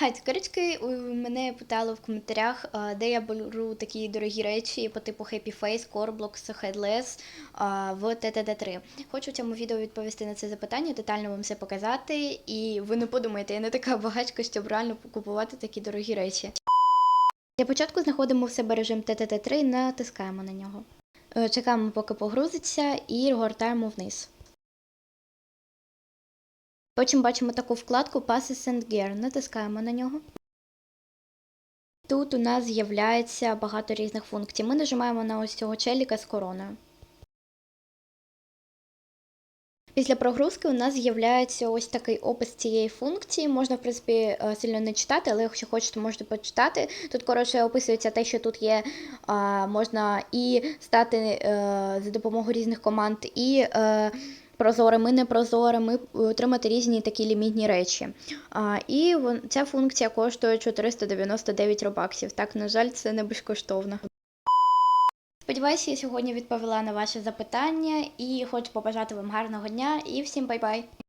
Гай, цукерочки мене питали в коментарях, де я беру такі дорогі речі по типу Happy Face, Corblox, Headless в TTT3. Хочу в цьому відео відповісти на це запитання, детально вам все показати. І ви не подумайте, я не така багачка, щоб реально купувати такі дорогі речі. Для початку знаходимо в себе режим TTT3, натискаємо на нього. Е, Чекаємо, поки погрузиться, і гортаємо вниз. Потім бачимо таку вкладку Passes and Gear. Натискаємо на нього. Тут у нас з'являється багато різних функцій. Ми нажимаємо на ось цього челіка з короною. Після прогрузки у нас з'являється ось такий опис цієї функції. Можна, в принципі, е, сильно не читати, але якщо хочете, можете почитати. Тут, коротше, описується те, що тут є, можна і стати е, за допомогою різних команд, і е, прозорими, непрозорими, отримати різні такі лімітні речі. І ця функція коштує 499 робаксів. Так, на жаль, це не безкоштовно. Сподіваюся, я сьогодні відповіла на ваші запитання і хочу побажати вам гарного дня і всім бай-бай!